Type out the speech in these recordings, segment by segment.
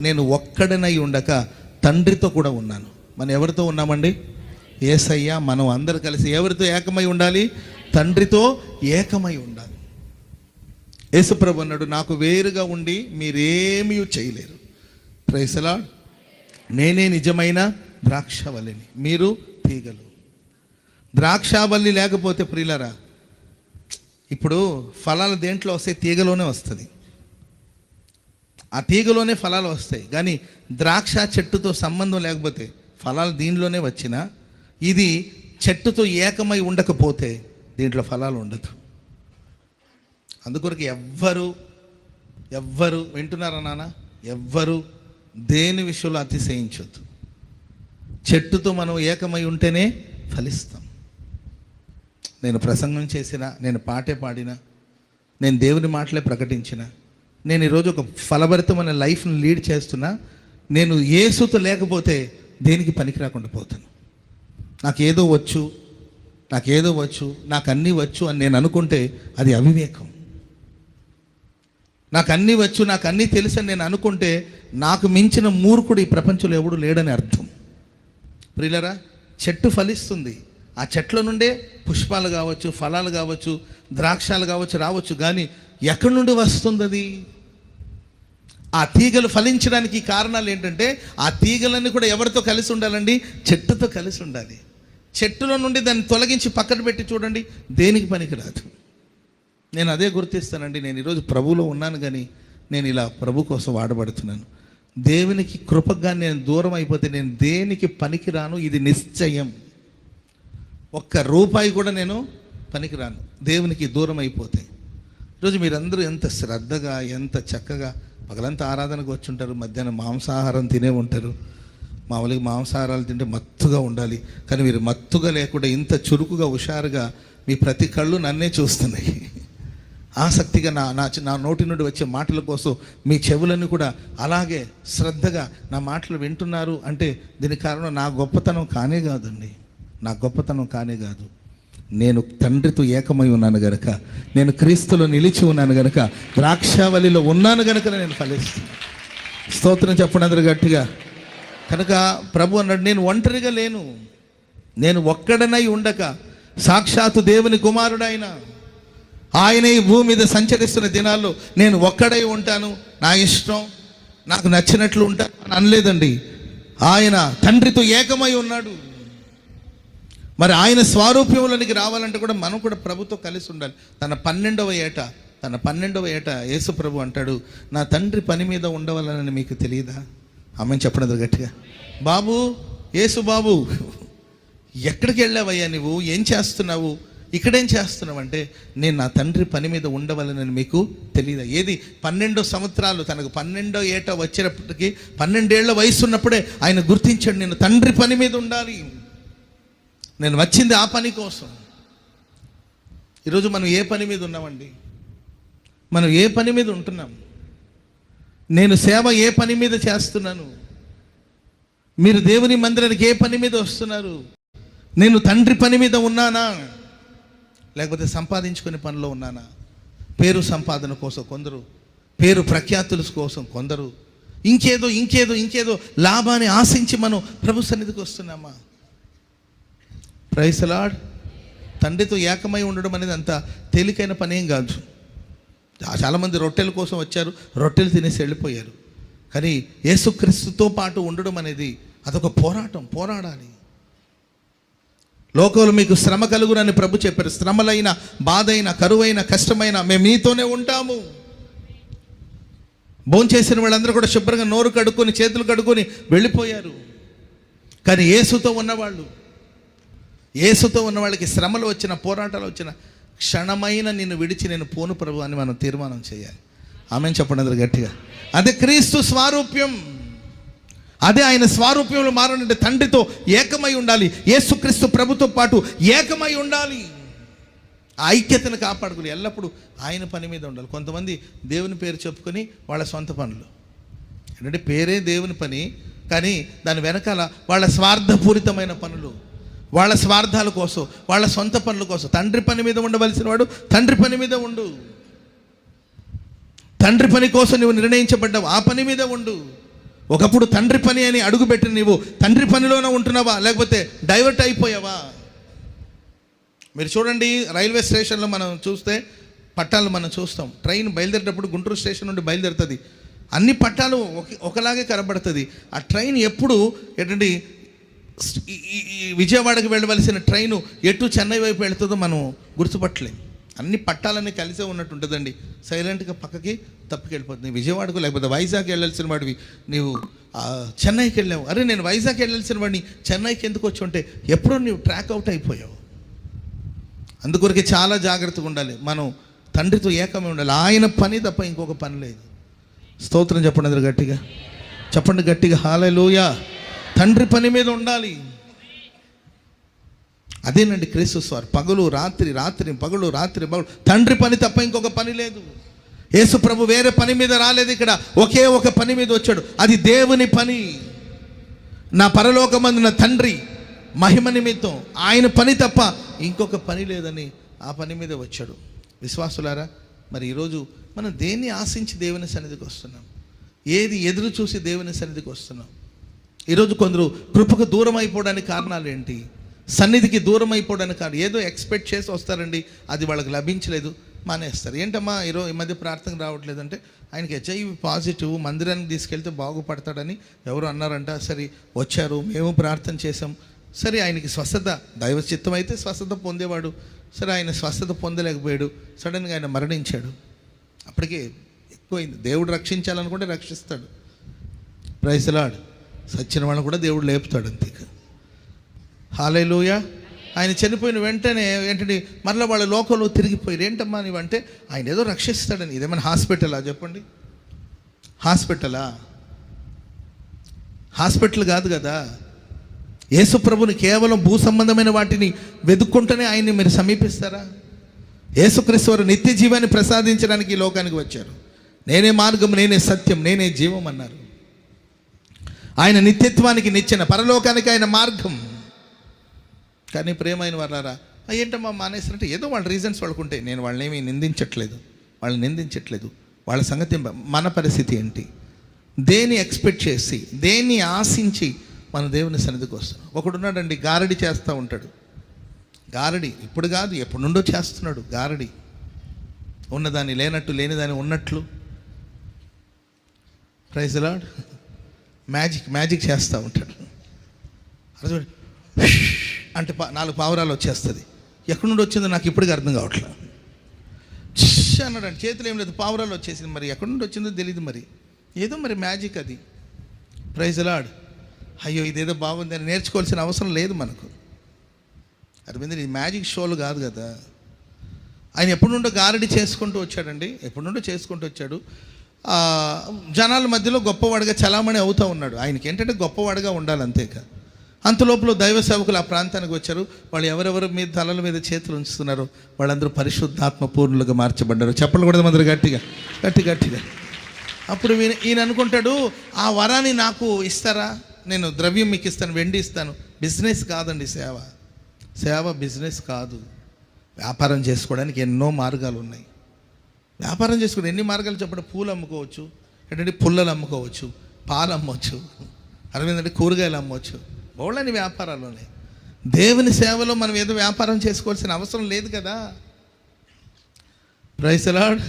నేను ఒక్కడనై ఉండక తండ్రితో కూడా ఉన్నాను. మనం ఎవరితో ఉన్నామండి? ఏసయ్య మనం అందరు కలిసి ఎవరితో ఏకమై ఉండాలి? తండ్రితో ఏకమై ఉండాలి. యేసుప్రభు అన్నాడు నాకు వేరుగా ఉండి మీరేమీ చేయలేరు. ప్రైసలా నేనే నిజమైన ద్రాక్షవల్లిని. మీరు తీగలు. ద్రాక్షవల్లి లేకపోతే ప్రియులరా ఇప్పుడు ఫలాలు దేంట్లో వస్తే తీగలోనే వస్తుంది. ఆ తీగలోనే ఫలాలు వస్తాయి. కానీ ద్రాక్ష చెట్టుతో సంబంధం లేకపోతే ఫలాలు దీనిలోనే వచ్చినా ఇది చెట్టుతో ఏకమై ఉండకపోతే దీంట్లో ఫలాలు ఉండదు. అందుకొరకు ఎవ్వరు ఎవ్వరు వింటున్నారా నాన్న? ఎవ్వరు దేని విషయంలో అతిశయించొద్దు. చెట్టుతో మనం ఏకమై ఉంటేనే ఫలిస్తాం. నేను ప్రసంగం చేసిన నేను పాటే పాడిన నేను దేవుని మాటలే ప్రకటించిన నేను ఈరోజు ఒక ఫలభరితమైన లైఫ్ని లీడ్ చేస్తున్నా. నేను ఏసుతో లేకపోతే దేనికి పనికి రాకుండా పోతాను. నాకు ఏదో వచ్చు నాకేదో వచ్చు నాకు అన్నీ వచ్చు అని నేను అనుకుంటే అది అవివేకం. నాకు అన్నీ వచ్చు నాకు అన్నీ తెలుసు అని నేను అనుకుంటే నాకు మించిన మూర్ఖుడు ఈ ప్రపంచంలో ఎవడు లేడని అర్థం. ప్రియులరా చెట్టు ఫలిస్తుంది. ఆ చెట్ల నుండే పుష్పాలు కావచ్చు ఫలాలు కావచ్చు ద్రాక్షాలు కావచ్చు రావచ్చు. కానీ ఎక్కడి నుండి వస్తుంది అది ఆ తీగలు ఫలించడానికి కారణాలు ఏంటంటే ఆ తీగలన్నీ కూడా ఎవరితో కలిసి ఉండాలండి? చెట్టుతో కలిసి ఉండాలి. చెట్టులో నుండి దాన్ని తొలగించి పక్కన పెట్టి చూడండి దేనికి పనికిరాదు. నేను అదే గుర్తిస్తానండి నేను ఈరోజు ప్రభువులో ఉన్నాను కానీ నేను ఇలా ప్రభు కోసం వాడబడుతున్నాను. దేవునికి కృపగా నేను దూరం అయిపోతే నేను దేనికి పనికిరాను? ఇది నిశ్చయం. ఒక్క రూపాయి కూడా నేను పనికిరాను. దేవునికి దూరం అయిపోతే. ఈరోజు మీరందరూ ఎంత శ్రద్ధగా ఎంత చక్కగా పగలంతా ఆరాధనకు వచ్చి ఉంటారు మధ్యాహ్నం మాంసాహారం తినే ఉంటారు. మామూలుగా మాంసాహారాలు తింటే మత్తుగా ఉండాలి. కానీ మీరు మత్తుగా లేకుండా ఇంత చురుకుగా హుషారుగా మీ ప్రతి కళ్ళు నన్నే చూస్తున్నాయి. ఆసక్తిగా నా నా నా నోటి నుండి వచ్చే మాటల కోసం మీ చెవులన్నీ కూడా అలాగే శ్రద్ధగా నా మాటలు వింటున్నారు అంటే దీనికి కారణం నా గొప్పతనం కానే కాదండి. నా గొప్పతనం కానే కాదు. నేను తండ్రితో ఏకమై ఉన్నాను గనక నేను క్రీస్తులో నిలిచి ఉన్నాను గనక ద్రాక్షావళిలో ఉన్నాను గనక నేను ఫలిస్తాను స్తోత్రం చెప్పండి అందరు గట్టిగా. కనుక ప్రభు అన్నాడు నేను ఒంటరిగా లేను. నేను ఒక్కడనై ఉండక సాక్షాత్తు దేవుని కుమారుడైన ఆయన ఈ భూమి మీద సంచరిస్తున్న దినాల్లో నేను ఒక్కడై ఉంటాను. నా ఇష్టం నాకు నచ్చినట్లు ఉంటాను అని అనలేదండి. ఆయన తండ్రితో ఏకమై ఉన్నాడు. మరి ఆయన స్వారూప్యంలోనికి రావాలంటే కూడా మనం కూడా ప్రభుతో కలిసి ఉండాలి. తన పన్నెండవ ఏట తన పన్నెండవ ఏట యేసు ప్రభు అంటాడు నా తండ్రి పని మీద ఉండవాలని మీకు తెలియదా? ఆమె చెప్పడం గట్టిగా బాబు యేసు బాబు ఎక్కడికి వెళ్ళావయ్యా నువ్వు ఏం చేస్తున్నావు? ఇక్కడేం చేస్తున్నావు అంటే నేను నా తండ్రి పని మీద ఉండవలనని మీకు తెలియదా? ఏది? పన్నెండో సంవత్సరాలు తనకు పన్నెండో ఏట వచ్చేటప్పటికి పన్నెండేళ్ళ వయసు ఉన్నప్పుడే ఆయన గుర్తించాడు నేను తండ్రి పని మీద ఉండాలి. నేను వచ్చింది ఆ పని కోసం. ఈరోజు మనం ఏ పని మీద ఉన్నామండి? మనం ఏ పని మీద ఉంటున్నాం? నేను సేవ ఏ పని మీద చేస్తున్నాను? మీరు దేవుని మందిరానికి ఏ పని మీద వస్తున్నారు? నేను తండ్రి పని మీద ఉన్నానా? లేకపోతే సంపాదించుకునే పనిలో ఉన్నానా? పేరు సంపాదన కోసం కొందరు పేరు ప్రఖ్యాతుల కోసం కొందరు ఇంకేదో ఇంకేదో ఇంకేదో లాభాన్ని ఆశించి మనం ప్రభు సన్నిధికి వస్తున్నామా? ప్రైసలాడ్ తండ్రితో ఏకమై ఉండడం అనేది అంత తేలికైన పని ఏం కాదు. చాలామంది రొట్టెల కోసం వచ్చారు రొట్టెలు తినేసి వెళ్ళిపోయారు. కానీ యేసుక్రీస్తుతో పాటు ఉండడం అనేది అదొక పోరాటం పోరాడాలి. లోకంలో మీకు శ్రమ కలుగునని ప్రభు చెప్పారు. శ్రమలైన బాధైన కరువైన కష్టమైన మేము మీతోనే ఉంటాము. భోంచేసిన వాళ్ళందరూ కూడా శుభ్రంగా నోరు కడుక్కొని చేతులు కడుక్కొని వెళ్ళిపోయారు. కానీ యేసుతో ఉన్నవాళ్ళు యేసుతో ఉన్న వాళ్ళకి శ్రమలు వచ్చిన పోరాటాలు వచ్చిన క్షణమైన నిన్ను విడిచి నేను పోను ప్రభు అని మనం తీర్మానం చేయాలి. ఆమె చెప్పండి అందరు గట్టిగా. అదే క్రీస్తు స్వారూప్యం. అదే ఆయన స్వారూప్యంలో మారాలంటే తండ్రితో ఏకమై ఉండాలి. యేసుక్రీస్తు ప్రభుతో పాటు ఏకమై ఉండాలి. ఐక్యతను కాపాడుకుని ఎల్లప్పుడూ ఆయన పని మీద ఉండాలి. కొంతమంది దేవుని పేరు చెప్పుకొని వాళ్ళ సొంత పనులు. ఏంటంటే పేరే దేవుని పని కానీ దాని వెనకాల వాళ్ళ స్వార్థపూరితమైన పనులు. వాళ్ళ స్వార్థాల కోసం వాళ్ళ సొంత పనుల కోసం. తండ్రి పని మీద ఉండవలసిన వాడు తండ్రి పని మీద ఉండు. తండ్రి పని కోసం నువ్వు నిర్ణయించబడ్డావు ఆ పని మీద ఉండు. ఒకప్పుడు తండ్రి పని అని అడుగుపెట్టిన నీవు తండ్రి పనిలోనే ఉంటున్నావా? లేకపోతే డైవర్ట్ అయిపోయావా? మీరు చూడండి రైల్వే స్టేషన్లో మనం చూస్తే పట్టాలు మనం చూస్తాం. ట్రైన్ బయలుదేరేటప్పుడు గుంటూరు స్టేషన్ నుండి బయలుదేరుతుంది. అన్ని పట్టాలు ఒక ఒకలాగే కనబడుతుంది. ఆ ట్రైన్ ఎప్పుడు ఏంటంటే విజయవాడకి వెళ్ళవలసిన ట్రైను ఎటు చెన్నై వైపు వెళుతుందో మనం గుర్తుపట్టలేం. అన్ని పట్టాలన్నీ కలిసే ఉన్నట్టు ఉంటుందండి సైలెంట్గా పక్కకి తప్పుకెళ్ళిపోతుంది. విజయవాడకు లేకపోతే వైజాగ్ వెళ్ళాల్సిన వాడివి నీవు చెన్నైకి వెళ్ళావు. అరే నేను వైజాగ్ వెళ్ళాల్సిన వాడిని చెన్నైకి ఎందుకు వచ్చి ఉంటే ఎప్పుడో నీవు ట్రాక్ అవుట్ అయిపోయావు. అందుకొరకే చాలా జాగ్రత్తగా ఉండాలి. మనం తండ్రితో ఏకమే ఉండాలి. ఆయన పని తప్ప ఇంకొక పని లేదు. స్తోత్రం చెప్పండి అందరు గట్టిగా. చెప్పండి గట్టిగా. హాలలోయ. తండ్రి పని మీద ఉండాలి. అదేనండి క్రీస్తు స్వార్. పగలు రాత్రి రాత్రి పగలు రాత్రి పగలు. తండ్రి పని తప్ప ఇంకొక పని లేదు. యేసు ప్రభు వేరే పని మీద రాలేదు ఇక్కడ. ఒకే ఒక పని మీద వచ్చాడు. అది దేవుని పని. నా పరలోకమందున తండ్రి మహిమ నిమిత్తం ఆయన పని తప్ప ఇంకొక పని లేదని ఆ పని మీద వచ్చాడు. విశ్వాసులారా మరి ఈరోజు మనం దేన్ని ఆశించి దేవుని సన్నిధికి వస్తున్నాం? ఏది ఎదురు చూసి దేవుని సన్నిధికి వస్తున్నాం? ఈరోజు కొందరు కృపకు దూరం అయిపోవడానికి కారణాలు ఏంటి? సన్నిధికి దూరం అయిపోవడానికి కారణం ఏదో ఎక్స్పెక్ట్ చేసి వస్తారండి అది వాళ్ళకి లభించలేదు మానేస్తారు. ఏంటమ్మా ఈరోజు ఈ మధ్య ప్రార్థనకు రావట్లేదంటే ఆయనకి హెచ్ఐవి పాజిటివ్ మందిరానికి తీసుకెళ్తే బాగుపడతాడని ఎవరు అన్నారంట సరే వచ్చారు మేము ప్రార్థన చేసాం సరే ఆయనకి స్వస్థత దైవ చిత్తం అయితే స్వస్థత పొందేవాడు. సరే ఆయన స్వస్థత పొందలేకపోయాడు సడన్గా ఆయన మరణించాడు. అప్పటికే ఎక్కువైంది. దేవుడు రక్షించాలనుకుంటే రక్షిస్తాడు. ప్రైసలాడు సచ్చిన వాళ్ళని కూడా దేవుడు లేపుతాడు అంతే. హాలేలుయ ఆయన చనిపోయిన వెంటనే ఏంటంటే మరలా వాళ్ళ లోకంలో తిరిగిపోయారు. ఏంటమ్మా నీవంటే ఆయన ఏదో రక్షిస్తాడని. ఇదేమైనా హాస్పిటలా చెప్పండి? హాస్పిటలా? హాస్పిటల్ కాదు కదా. యేసుప్రభుని కేవలం భూ సంబంధమైన వాటిని వెతుక్కుంటూనే ఆయన్ని మీరు సమీపిస్తారా? యేసుక్రీస్తు వారు నిత్య జీవాన్ని ప్రసాదించడానికి ఈ లోకానికి వచ్చారు. నేనే మార్గం నేనే సత్యం నేనే జీవం అన్నారు. ఆయన నిత్యత్వానికి నిచ్చెన పరలోకానికి ఆయన మార్గం. కానీ ప్రేమైన వాళ్ళారా ఏంటమ్మా మానేసినట్టు ఏదో వాళ్ళ రీజన్స్ వాళ్ళకుంటే నేను వాళ్ళని ఏమీ నిందించట్లేదు వాళ్ళని నిందించట్లేదు వాళ్ళ సంగతి మన పరిస్థితి ఏంటి? దేన్ని ఎక్స్పెక్ట్ చేసి దేన్ని ఆశించి మన దేవుని సన్నిధికి వస్తున్నాం. ఒకడున్నాడండి గారడి చేస్తూ ఉంటాడు. గారడి ఇప్పుడు కాదు ఎప్పుడు నుండో చేస్తున్నాడు గారడి. ఉన్నదాన్ని లేనట్టు లేనిదాన్ని ఉన్నట్లు. ప్రైజ్ లాడ్ మ్యాజిక్ మ్యాజిక్ చేస్తూ ఉంటాడు. అర్థం అంటే పా- నాలుగు పావురాలు వచ్చేస్తుంది. ఎక్కడి నుండి వచ్చిందో నాకు ఇప్పటికీ అర్థం కావట్లేదు అన్నాడు అంటే చేతులు ఏం లేదు పావురాలు వచ్చేసింది. మరి ఎక్కడి నుండి వచ్చిందో తెలియదు మరి. ఏదో మరి మ్యాజిక్ అది. ప్రైజ్ లాడ్ అయ్యో ఇదేదో బాగుంది అని నేర్చుకోవాల్సిన అవసరం లేదు మనకు. అర్థమైంది ఇది మ్యాజిక్ షోలు కాదు కదా. ఆయన ఎప్పటి నుండో గారడి చేసుకుంటూ వచ్చాడండి. ఎప్పటి నుండో చేసుకుంటూ వచ్చాడు. జనాల మధ్యలో గొప్పవాడిగా చలామణి అవుతూ ఉన్నాడు. ఆయనకి ఏంటంటే గొప్పవాడిగా ఉండాలి అంతేక. అంతలోపల దైవ సేవకులు ఆ ప్రాంతానికి వచ్చారు. వాళ్ళు ఎవరెవరు మీద తలల మీద చేతులు ఉంచుతున్నారో వాళ్ళందరూ పరిశుద్ధాత్మ పూర్ణులుగా మార్చబడ్డారు. చెప్పలు కూడా మందరు గట్టిగా. గట్టి గట్టిగా. అప్పుడు ఈయన ఈయన అనుకుంటాడు ఆ వరాన్ని నాకు ఇస్తారా? నేను ద్రవ్యం మీకు ఇస్తాను వెండి ఇస్తాను. బిజినెస్ కాదండి సేవ. సేవ బిజినెస్ కాదు. వ్యాపారం చేసుకోవడానికి ఎన్నో మార్గాలు ఉన్నాయి. వ్యాపారం చేసుకుని ఎన్ని మార్గాలు చెప్పండి? పూలు అమ్ముకోవచ్చు ఏంటంటే పుల్లలు అమ్ముకోవచ్చు పాలు అమ్మవచ్చు అరవిందంటే కూరగాయలు అమ్మవచ్చు బోళ్ళని వ్యాపారాలు ఉన్నాయి దేవుని సేవలో మనం ఏదో వ్యాపారం చేసుకోవాల్సిన అవసరం లేదు కదా. ప్రైస్ ప్రైసలాడ్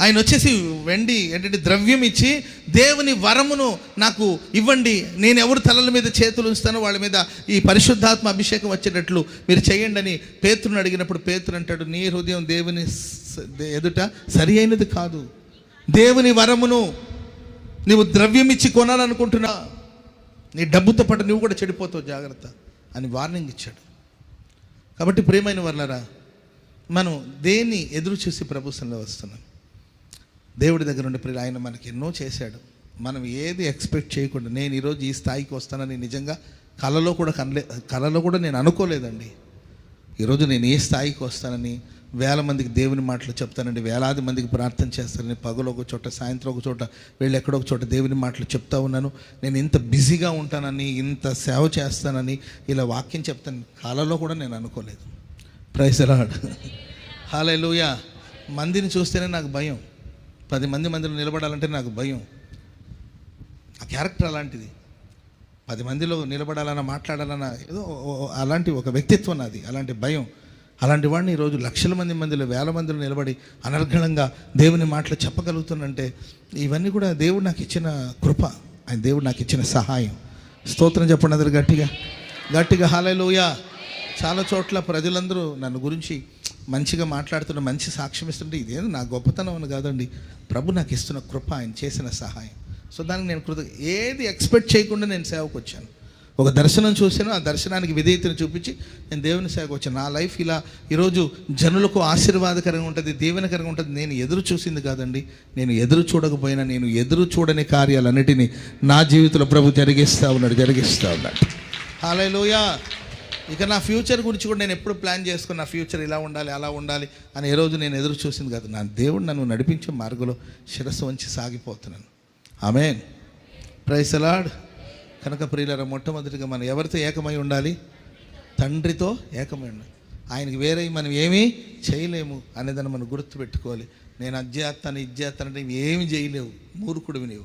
ఆయన వచ్చేసి వెండి ఏంటంటే ద్రవ్యం ఇచ్చి దేవుని వరమును నాకు ఇవ్వండి. నేను ఎవరు తలల మీద చేతులు ఉంచుతానో వాళ్ళ మీద ఈ పరిశుద్ధాత్మ అభిషేకం వచ్చేటట్లు మీరు చేయండి అని పేతురుని అడిగినప్పుడు పేతురు అంటాడు నీ హృదయం దేవుని ఎదుట సరి అయినది కాదు. దేవుని వరమును నువ్వు ద్రవ్యం ఇచ్చి కొనాలనుకుంటున్నా. నీ డబ్బుతో పాటు నువ్వు కూడా చెడిపోతావు జాగ్రత్త అని వార్నింగ్ ఇచ్చాడు. కాబట్టి ప్రేమైన వర్లరా మనం దేన్ని ఎదురు చూసి ప్రభుత్వంలో వస్తున్నాం? దేవుడి దగ్గర నుండి ప్రియులు ఆయన మనకి ఎన్నో చేశాడు. మనం ఏది ఎక్స్పెక్ట్ చేయకుండా నేను ఈరోజు ఈ స్థాయికి వస్తానని నిజంగా కళలో కూడా కనలే కళలో కూడా నేను అనుకోలేదండి. ఈరోజు నేను ఏ స్థాయికి వస్తానని వేల మందికి దేవుని మాటలు చెప్తానండి వేలాది మందికి ప్రార్థన చేస్తానని పగలు ఒక చోట సాయంత్రం ఒక చోట వీళ్ళు ఎక్కడొక ఒక చోట దేవుని మాటలు చెప్తా ఉన్నాను. నేను ఇంత బిజీగా ఉంటానని ఇంత సేవ చేస్తానని ఇలా వాక్యం చెప్తాను కళలో కూడా నేను అనుకోలేదు. ప్రైసరాడ్ హాలూయా మందిని చూస్తేనే నాకు భయం. పది మంది మందిలో నిలబడాలంటే నాకు భయం. క్యారెక్టర్ అలాంటిది. పది మందిలో నిలబడాలన్నా మాట్లాడాలన్నా ఏదో ఓ- అలాంటి ఒక వ్యక్తిత్వం నాది అలాంటి భయం. అలాంటి వాడిని ఈరోజు లక్షల మంది మందిలో వేల మందిలో నిలబడి అనర్గళంగా దేవుని మాటలు చెప్పగలుగుతున్నంటే ఇవన్నీ కూడా దేవుడు నాకు ఇచ్చిన కృప. ఆయన దేవుడు నాకు ఇచ్చిన సహాయం. స్తోత్రం చెప్పండి అందరు గట్టిగా. గట్టిగా హాలేలోయ చాలా చోట్ల ప్రజలందరూ నన్ను గురించి మంచిగా మాట్లాడుతున్న మంచి సాక్ష్యం ఇస్తుంటే ఇదేదో నా గొప్పతనం అని కాదండి. ప్రభు నాకు ఇస్తున్న కృప ఆయన చేసిన సహాయం. సో దానికి నేను కృత ఏది ఎక్స్పెక్ట్ చేయకుండా నేను సేవకు వచ్చాను. ఒక దర్శనం చూశాను ఆ దర్శనానికి విధేయతను చూపించి నేను దేవుని సేవకు వచ్చాను. నా లైఫ్ ఇలా ఈరోజు జనులకు ఆశీర్వాదకరంగా ఉంటుంది దీవెనకరంగా ఉంటుంది. నేను ఎదురు చూసింది కాదండి నేను ఎదురు చూడకపోయినా నేను ఎదురు చూడని కార్యాలన్నిటినీ నా జీవితంలో ప్రభు జరిగిస్తూ ఉన్నాడు జరిగిస్తూ ఉన్నాడు. హాలలోయ ఇక నా ఫ్యూచర్ గురించి కూడా నేను ఎప్పుడు ప్లాన్ చేసుకుని నా ఫ్యూచర్ ఇలా ఉండాలి అలా ఉండాలి అని ఏ రోజు నేను ఎదురు చూసింది కాదు. నా దేవుడు నన్ను నడిపించే మార్గంలో శిరస్సు వంచి సాగిపోతున్నాను. ఆమె ప్రైసలాడ్ కనుక ప్రియులరా మొట్టమొదటిగా మనం ఎవరితో ఏకమై ఉండాలి? తండ్రితో ఏకమై ఉండాలి. ఆయనకి వేరే మనం ఏమీ చేయలేము అనేదాన్ని మనం గుర్తుపెట్టుకోవాలి. నేను అది చేస్తాను ఇది చేస్తానంటే ఏమి చేయలేవు. మూర్ఖుడివి నీవు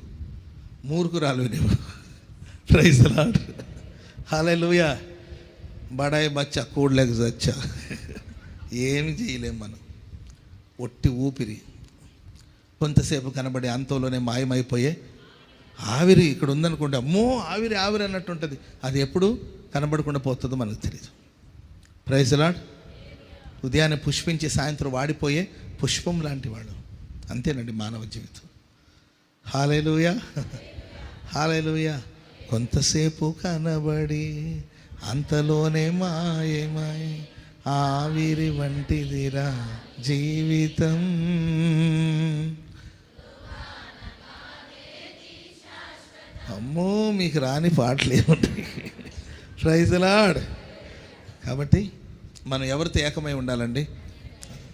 మూర్ఖురాలు నీవు హాలే లూయా బడాయి బచ్చా కూడలేక చచ్చా. ఏమి చేయలేం మనం. ఒట్టి ఊపిరి. కొంతసేపు కనబడి అంతంలోనే మాయమైపోయే ఆవిరి ఇక్కడ ఉందనుకోండి అమ్మో ఆవిరి ఆవిరి అన్నట్టు ఉంటుంది అది ఎప్పుడు కనబడకుండా పోతుందో మనకు తెలియదు ప్రైజలాడ్ ఉదయాన్నే పుష్పించి సాయంత్రం వాడిపోయే పుష్పం లాంటి వాడు. అంతేనండి మానవ జీవితం. హాలేలుయా హాలేలుయా కొంతసేపు కనబడి అంతలోనే మాయమై ఆవిరి వంటిదిరా జీవితం. అమ్మో మీకు రాని పాటలేము ప్రైజ్ లాడ్ కాబట్టి మనం ఎవరితో ఏకమై ఉండాలండి?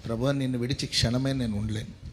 ప్రభు నిన్ను విడిచి క్షణమే నేను ఉండలేను.